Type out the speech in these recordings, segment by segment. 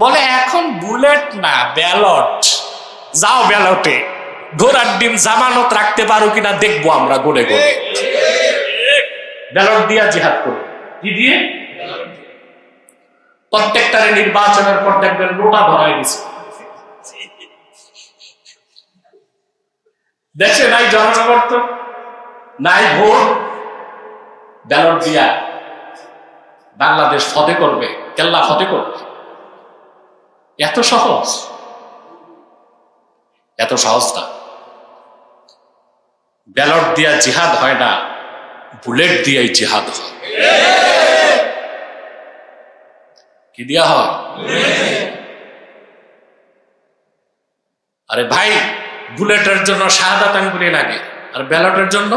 বলে, এখন বুলেট না, ব্যালট। যাও ব্যালটে। ঘোড়ার ডিম জামানত রাখতে পারো কিনা দেখব আমরা গড়ে গড়ে ব্যালট দিয়া জিহাদ করো। কি দিয়ে? প্রত্যেকটারে নির্বাচনের পর দেখবেন লোটা ধরাই দিছে। দেশে নাই জনসমর্থন, নাই ভোট। ব্যালট দিয়া বাংলাদেশ ফতে করবে, কেল্লা ফতে করবে। এত সহজ? এত সহজ না। ব্যালট দিয়া জিহাদ হয় না, বুলেট দিয়াই জিহাদ হয়। কি দিয়া হয়? আরে ভাই, বুলেটের জন্য শাহাদাত আঙ্গুলি লাগে আর ব্যালটের জন্য?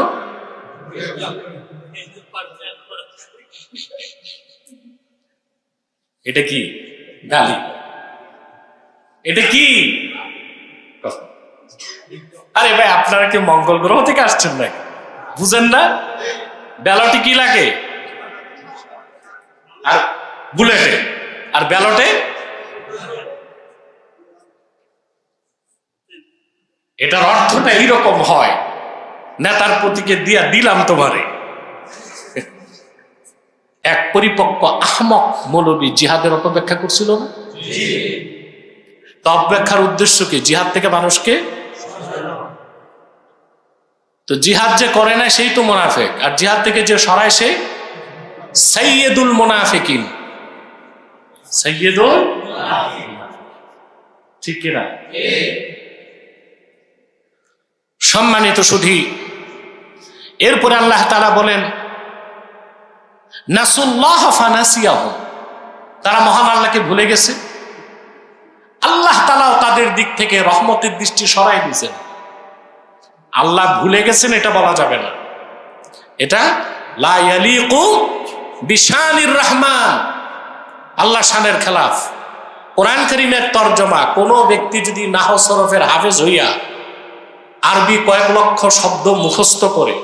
এটা কি? গালি। এটা কি? আরে ভাই, আপনারা কি মঙ্গল গ্রহ থেকে আসছেন নাকি? বুঝেন না? ব্যালটে কি লাগে? আর বুলেটে? আর ব্যালটে? এটার অর্থটা এইরকম হয়। নেতার প্রতীকে দিয়া দিলাম তোমারে। এক পরিপক্ক আহমক মৌলবী জিহাদের অপব্যাখ্যা করছিল না? তো অপব্যাখ্যার উদ্দেশ্য কি? জিহাদ থেকে মানুষকে? তো জিহাদ যে করে না সেই তো মোনাফেক। আর জিহাদ থেকে যে সরায় সে সৈয়দুল মোনাফেকিন। সৈয়দুল ঠিক কিনা? সম্মানিত সুধী, এরপরে আল্লাহ তারা বলেন, নাসুল্লাহ ফানাসিয়াহ। তারা মহান আল্লাহকে ভুলে গেছে। দিক থেকে রহমতের দৃষ্টি সরাই দিয়েছেন। আল্লাহ ভুলে গেছেন, এটা বলা যাবে না। এটা রহমান। আল্লাহ শানের খেলাফ। কোরআন করিমের তর্জমা, কোনো ব্যক্তি যদি নাহ সরফের হাফেজ হইয়া আরবি কয়েক লক্ষ শব্দ মুখস্থ করে,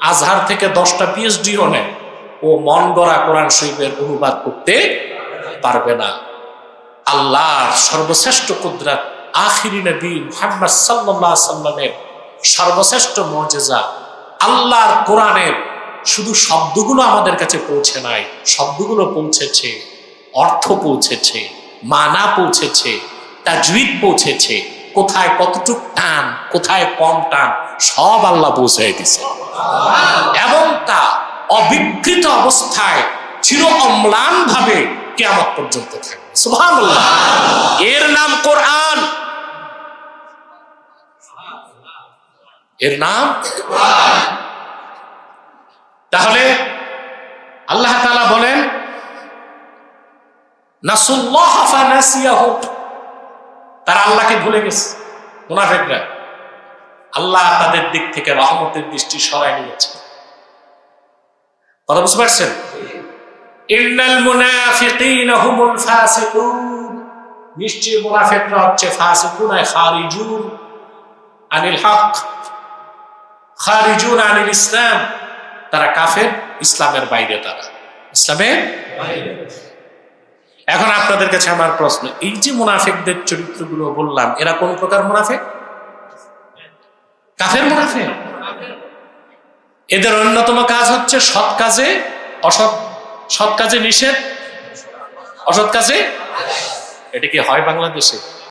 আজহার থেকে দশটা পিএইচডিও নেয়, ও মন গড়া কোরআন শরীফের অনুবাদ করতে পারবে না। আল্লাহর সর্বশ্রেষ্ঠ কুদরাত, আখিরি নবী মুহাম্মদ সাল্লাল্লাহু সাল্লামের সর্বশ্রেষ্ঠ মজেজা। আল্লাহর কোরআনের শুধু শব্দগুলো আমাদের কাছে পৌঁছে নাই, শব্দগুলো পৌঁছেছে, অর্থ পৌঁছেছে, মানা পৌঁছেছে তাজুইদ পৌঁছেছে, কোথায় কতটুক টান, কোথায় কম টান, সব আল্লাহ পৌঁছাই দিছে এবং তা অবিকৃত অবস্থায় চির অম্লান ভাবে কেমন পর্যন্ত থাকবে। এর নাম কোরআন। এর নাম তাহলে আল্লাহ তাআলা বলেন তারা আল্লাহকে ভুলে গেছে আল্লাহ তাদের দিক থেকে রহমতের দৃষ্টি নিয়েছে। বুঝতে পারছেন? ইসলাম। তারা কাফের, ইসলামের বাইরে তারা। ইসলামের এখন আপনাদের কাছে আমার প্রশ্ন, এই যে মুনাফেকদের চরিত্রগুলো বললাম, এরা কোন প্রকার মুনাফেক? কাফের মুনাফেক। এদের অন্যতম কাজ হচ্ছে সৎ কাজে, অসৎ সৎ কাজে নিষেধ অসৎ কাজে? এটা কি হয় বাংলাদেশে?